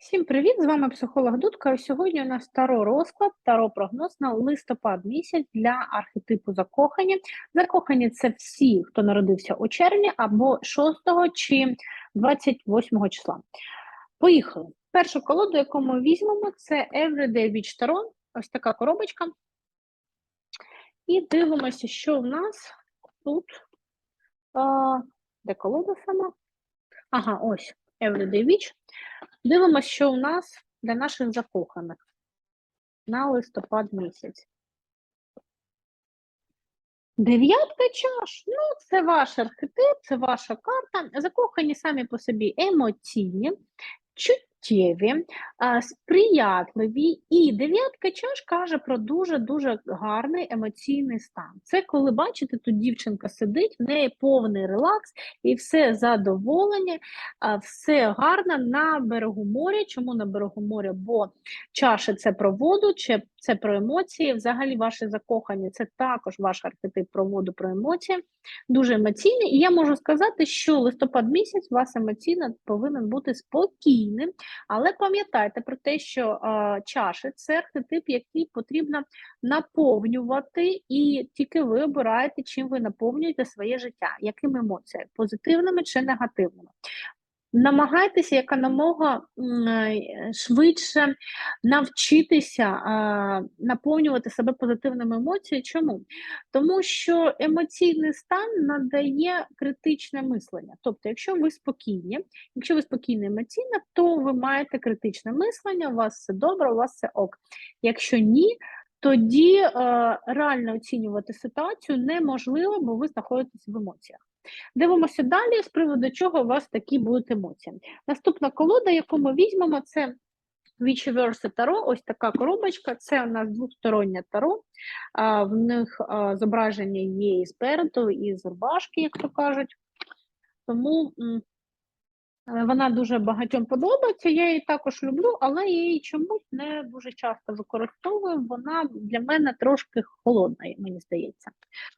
Всім привіт! З вами психолог Дудка. Сьогодні у нас таро розклад, таро прогноз на листопад місяць для архетипу закохані. Закохані це всі, хто народився у червні або 6 чи 28 числа. Поїхали. Першу колоду, яку ми візьмемо, це Everyday Witch Tarot. Ось така коробочка. І дивимося, що в нас тут. Де колода сама? Ага, ось Everyday Witch. Дивимося, що у нас для наших закоханих на листопад місяць. Дев'ятка чаш. Ну, це ваш архетип, це ваша карта. Закохані самі по собі емоційні, чуттєві, сприятливі. І дев'ятка чаш каже про дуже-дуже гарний емоційний стан. Це коли, бачите, тут дівчинка сидить, в неї повний релакс і все задоволення, все гарно на берегу моря. Чому на берегу моря? Бо чаша це про воду, це про емоції. Взагалі, ваші закохані це також ваш архетип про воду, про емоції. Дуже емоційний. І я можу сказати, що листопад місяць у вас емоційно повинен бути спокійним. Але пам'ятайте про те, що е, чаші це архетип, який потрібно наповнювати, і тільки ви обираєте, чим ви наповнюєте своє життя, якими емоціями, позитивними чи негативними. Намагайтеся якомога е, швидше навчитися наповнювати себе позитивними емоціями. Чому? Тому що емоційний стан надає критичне мислення. Тобто, якщо ви спокійні, якщо ви спокійні емоційно, то ви маєте критичне мислення, у вас все добре, у вас все ок. Якщо ні, тоді е, реально оцінювати ситуацію неможливо, бо ви знаходитесь в емоціях. Дивимося далі, з приводу чого у вас такі будуть емоції. Наступна колода, яку ми візьмемо, це Вічеверси Таро, ось така коробочка. Це у нас двостороннє таро. В них зображення є і спереду, і з рубашки, як то кажуть. Тому вона дуже багатьом подобається. Я її також люблю, але я її чомусь не дуже часто використовую. Вона для мене трошки холодна, мені здається.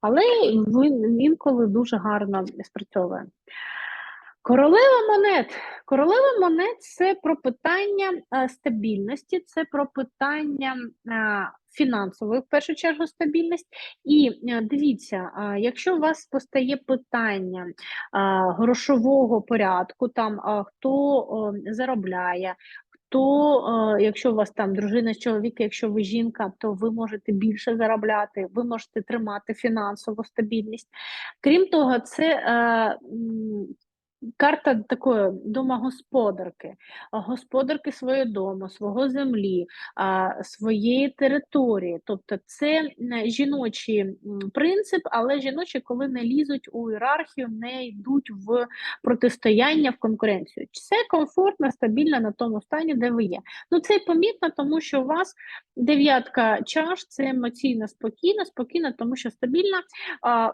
Але він інколи дуже гарно спрацьовує. Королева монет. Королева монет це про питання е, стабільності, це про питання е, фінансової, в першу чергу, стабільність. І е, дивіться, якщо у вас постає питання грошового порядку, там хто заробляє. То, якщо у вас там дружина з чоловіка, якщо ви жінка, то ви можете більше заробляти, ви можете тримати фінансову стабільність. Крім того, це е, Карта такої домогосподарки, господарки своєї дому, свого землі, своєї території. Тобто це жіночий принцип, але жіночі, коли не лізуть у ієрархію, не йдуть в протистояння, в конкуренцію. Це комфортно, стабільно на тому стані, де ви є. Ну це помітно, тому що у вас дев'ятка чаш, це емоційно спокійно, спокійно, тому що стабільна.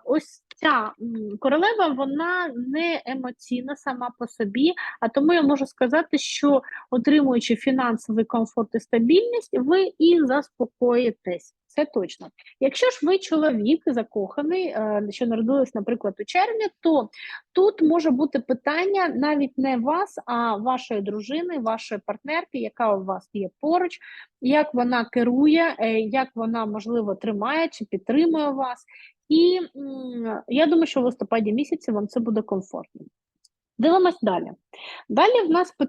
Ось ця королева, вона не емоційна сама по собі, а тому я можу сказати, що отримуючи фінансовий комфорт і стабільність, ви і заспокоїтесь. Це точно. Якщо ж ви чоловік закоханий, е, що народились, наприклад, у червні, то тут може бути питання навіть не вас, а вашої дружини, вашої партнерки, яка у вас є поруч, як вона керує, е, як вона можливо тримає чи підтримує вас. І я думаю, що в листопаді місяці вам це буде комфортно. Дивимось далі. Далі в нас е,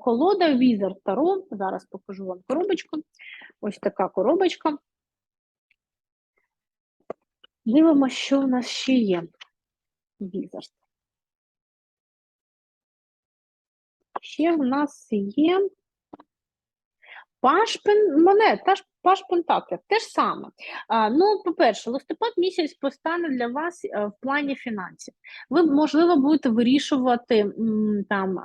колода Wizard Tarot. Зараз покажу вам коробочку. Ось така коробочка. Дивимося, що в нас ще є. Wizard. Ще в нас є Паш пен ж паш пентаклів, те ж саме. А, ну, по-перше, листопад місяць постане для вас е, в плані фінансів. Ви, можливо, будете вирішувати там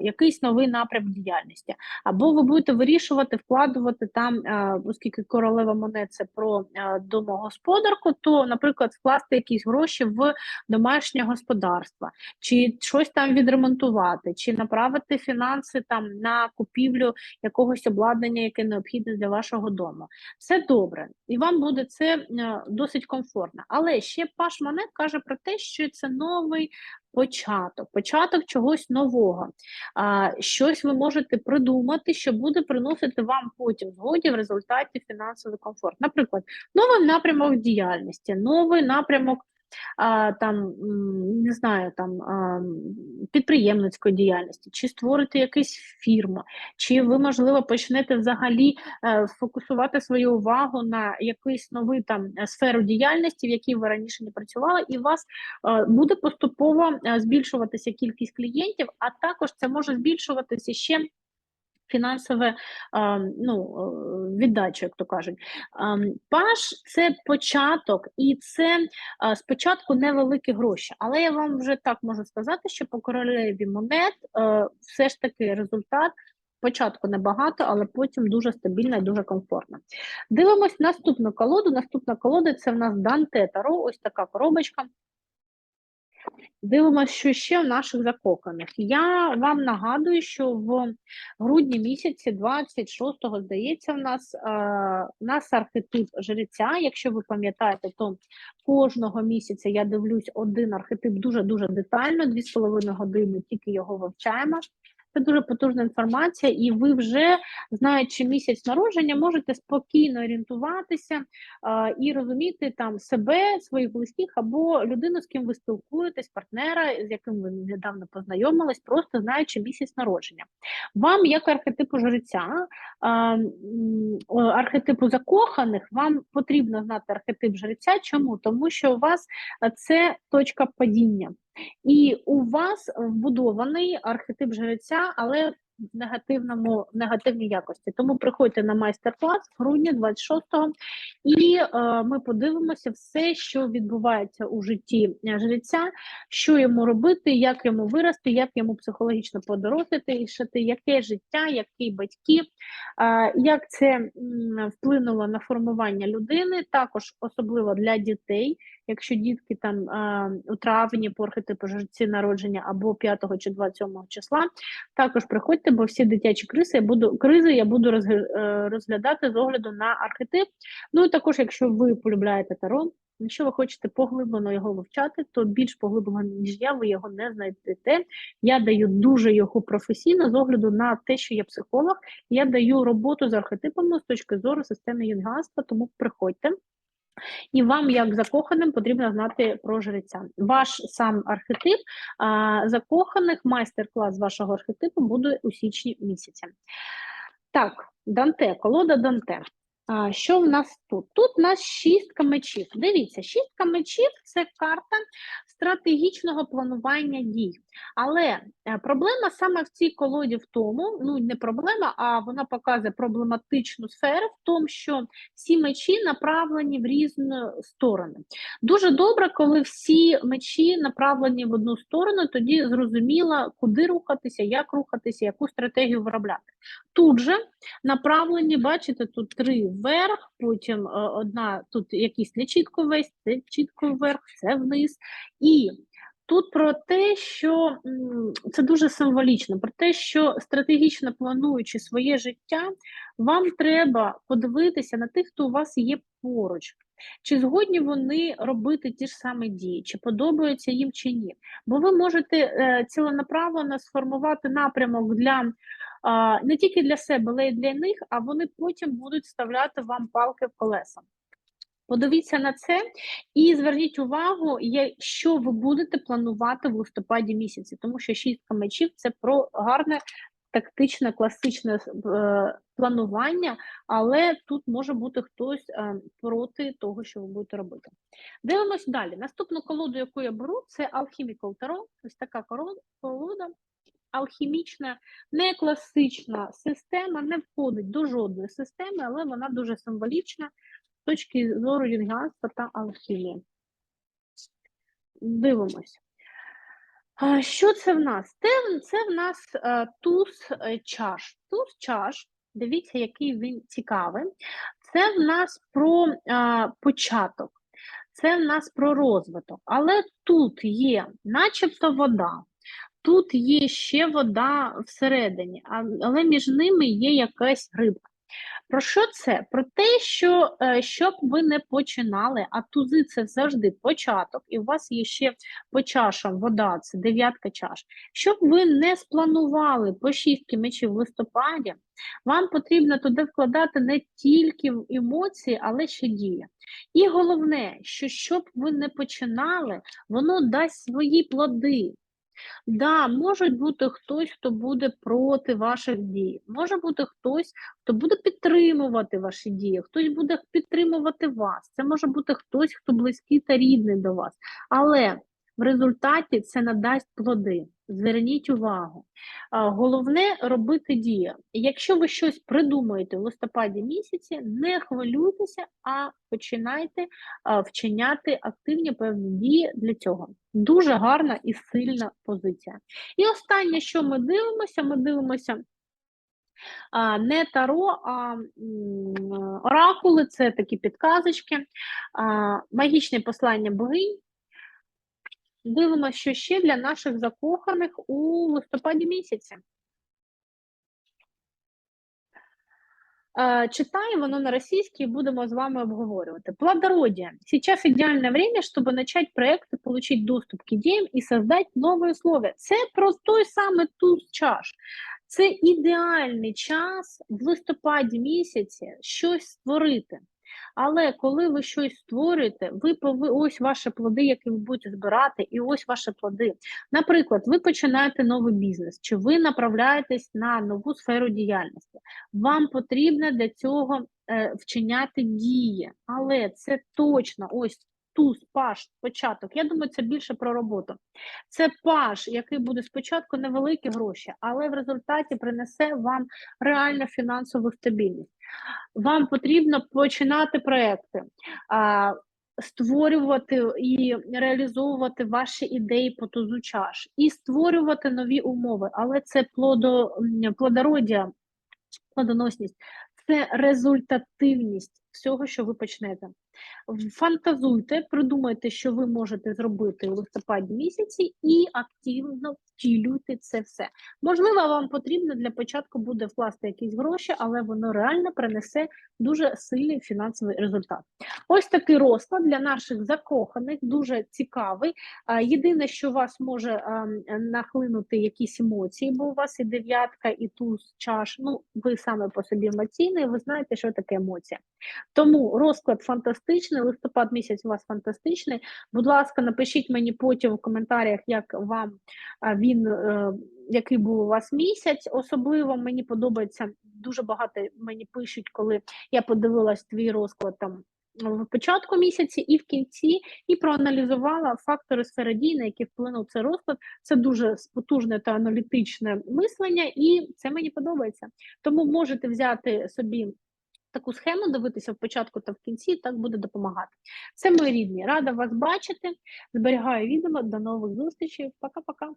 якийсь новий напрям діяльності, або ви будете вирішувати, вкладувати там, а, оскільки королева монет це про а, домогосподарку, то, наприклад, вкласти якісь гроші в домашнє господарство, чи щось там відремонтувати, чи направити фінанси там на купівлю якогось обладнання, яке необхідне для вашого дому. Це добре, і вам буде це е, досить комфортно. Але ще Паш Монет каже про те, що це новий початок, початок чогось нового. А, щось ви можете придумати, що буде приносити вам потім згоді в результаті фінансовий комфорт. Наприклад, новий напрямок діяльності, новий напрямок. Там не знаю, там підприємницької діяльності, чи створити якусь фірму, чи ви, можливо, почнете взагалі е, фокусувати свою увагу на якусь нову там е, сферу діяльності, в якій ви раніше не працювали, і у вас е, буде поступово збільшуватися кількість клієнтів, а також це може збільшуватися ще. Фінансове ну, е, віддача, як то кажуть. Паш це початок, і це спочатку невеликі гроші. Але я вам вже так можу сказати, що по королеві монет е, все ж таки результат. Спочатку небагато, але потім дуже стабільно і дуже комфортно. Дивимось наступну колоду. Наступна колода це в нас Данте Таро, ось така коробочка. Дивимося, що ще в наших закоханих. Я вам нагадую, що в грудні місяці, 26-го, здається, в нас е, нас архетип жреця. Якщо ви пам'ятаєте, то кожного місяця я дивлюсь один архетип дуже-дуже детально, 2,5 години тільки його вивчаємо. Це дуже потужна інформація, і ви вже, знаючи місяць народження, можете спокійно орієнтуватися а, і розуміти там себе, своїх близьких або людину, з ким ви спілкуєтесь, партнера, з яким ви недавно познайомились, просто знаючи місяць народження. Вам, як архетипу жреця, а, архетипу закоханих, вам потрібно знати архетип жреця. Чому? Тому що у вас це точка падіння. І у вас вбудований архетип жреця, але в негативному негативній якості. Тому приходьте на майстер-клас в грудні 26-го, і е, ми подивимося все, що відбувається у житті жреця, що йому робити, як йому вирости, як йому психологічно подорослити, і шити, яке життя, які батьки, е, як це м, вплинуло на формування людини, також особливо для дітей. Якщо дітки там е, у травні по архетипу жрці народження або 5 чи 27 числа, також приходьте, бо всі дитячі кризи я буду кризи я буду е, розглядати з огляду на архетип. Ну і також, якщо ви полюбляєте таро, якщо ви хочете поглиблено його вивчати, то більш поглиблено, ніж я, ви його не знайдете. Я даю дуже його професійно з огляду на те, що я психолог. Я даю роботу з архетипами з точки зору системи юнганства, тому приходьте. І вам, як закоханим, потрібно знати про жреця. Ваш сам архетип а, закоханих, майстер-клас вашого архетипу буде у січні місяці. Так, Данте, колода Данте. А, що в нас тут? Тут у нас шістка мечів. Дивіться, шістка мечів це карта стратегічного планування дій. Але е, проблема саме в цій колоді в тому, ну не проблема, а вона показує проблематичну сферу в тому, що всі мечі направлені в різні сторони. Дуже добре, коли всі мечі направлені в одну сторону, тоді зрозуміло, куди рухатися, як рухатися, яку стратегію виробляти. Тут же направлені, бачите, тут три вверх, потім е, одна, тут якийсь не чітко весь, це чітко вверх, це вниз. І тут про те, що це дуже символічно, про те, що стратегічно плануючи своє життя, вам треба подивитися на тих, хто у вас є поруч. Чи згодні вони робити ті ж самі дії, чи подобаються їм чи ні? Бо ви можете е, ціленаправленно сформувати напрямок для а, не тільки для себе, але й для них, а вони потім будуть вставляти вам палки в колеса. Подивіться на це і зверніть увагу, що ви будете планувати в листопаді місяці, тому що шістка мечів це про гарне тактичне, класичне е, планування, але тут може бути хтось е, проти того, що ви будете робити. Дивимось далі. Наступну колоду, яку я беру, це Alchemical Tarot. Ось така колода. Алхімічна, не класична система, не входить до жодної системи, але вона дуже символічна з точки зору юнгіанства та алхімії. Дивимось. А, Що це в нас? Це, це в нас е, туз е, чаш. Туз чаш, дивіться, який він цікавий. Це в нас про е, початок, це в нас про розвиток. Але тут є начебто вода, тут є ще вода всередині, але між ними є якась рибка. Про що це? Про те, що е, щоб ви не починали, а тузи це завжди початок, і у вас є ще по чашам вода, це дев'ятка чаш. Щоб ви не спланували по шістки мечів в листопаді, вам потрібно туди вкладати не тільки емоції, але ще дії. І головне, що щоб ви не починали, воно дасть свої плоди. Да, може бути хтось, хто буде проти ваших дій. Може бути хтось, хто буде підтримувати ваші дії, хтось буде підтримувати вас. Це може бути хтось, хто близький та рідний до вас. Але в результаті це надасть плоди. Зверніть увагу. Головне робити дії. Якщо ви щось придумаєте в листопаді місяці, не хвилюйтеся, а починайте вчиняти активні певні дії для цього. Дуже гарна і сильна позиція. І останнє, що ми дивимося, ми дивимося не таро, а оракули це такі підказочки, магічне послання богинь. Дивимося, що ще для наших закоханих у листопаді місяці. Э, Читаем оно на российский, будемо з вами обговорювати. Плодородие. Сейчас идеальное время, чтобы начать проекты, получить доступ к идеям и создать новые условия. Це про той самий туз чаш. Це ідеальний час в листопаді місяці щось створити. Але коли ви щось створюєте, ви пови... ось ваші плоди, які ви будете збирати, і ось ваші плоди. Наприклад, ви починаєте новий бізнес, чи ви направляєтесь на нову сферу діяльності. Вам потрібно для цього е, вчиняти дії, але це точно ось туз, паш, початок. Я думаю, це більше про роботу. Це паш, який буде спочатку невеликі гроші, але в результаті принесе вам реальну фінансову стабільність. Вам потрібно починати проекти. Створювати і реалізовувати ваші ідеї по тузу чаш, і створювати нові умови, але це плодо, плодородя, плодоносність, це результативність всього, що ви почнете. Фантазуйте, придумайте, що ви можете зробити у листопаді місяці, і активно втілюйте це все. Можливо, вам потрібно для початку буде вкласти якісь гроші, але воно реально принесе дуже сильний фінансовий результат. Ось такий розклад для наших закоханих, дуже цікавий. Єдине, що вас може нахлинути якісь емоції, бо у вас і дев'ятка, і туз чаш. Ну, ви саме по собі емоційний, ви знаєте, що таке емоція. Тому розклад фантастичний, листопад місяць у вас фантастичний. Будь ласка, напишіть мені потім в коментарях, як вам він, е, який був у вас місяць. Особливо мені подобається дуже багато мені пишуть, коли я подивилась твій розклад там. В початку місяці і в кінці, і проаналізувала фактори сфери дій, на які вплинув цей розклад. Це дуже потужне та аналітичне мислення, і це мені подобається. Тому можете взяти собі таку схему, дивитися в початку та в кінці, так буде допомагати. Це мої рідні. Рада вас бачити. Зберігаю відео. До нових зустрічей. Пока-пока.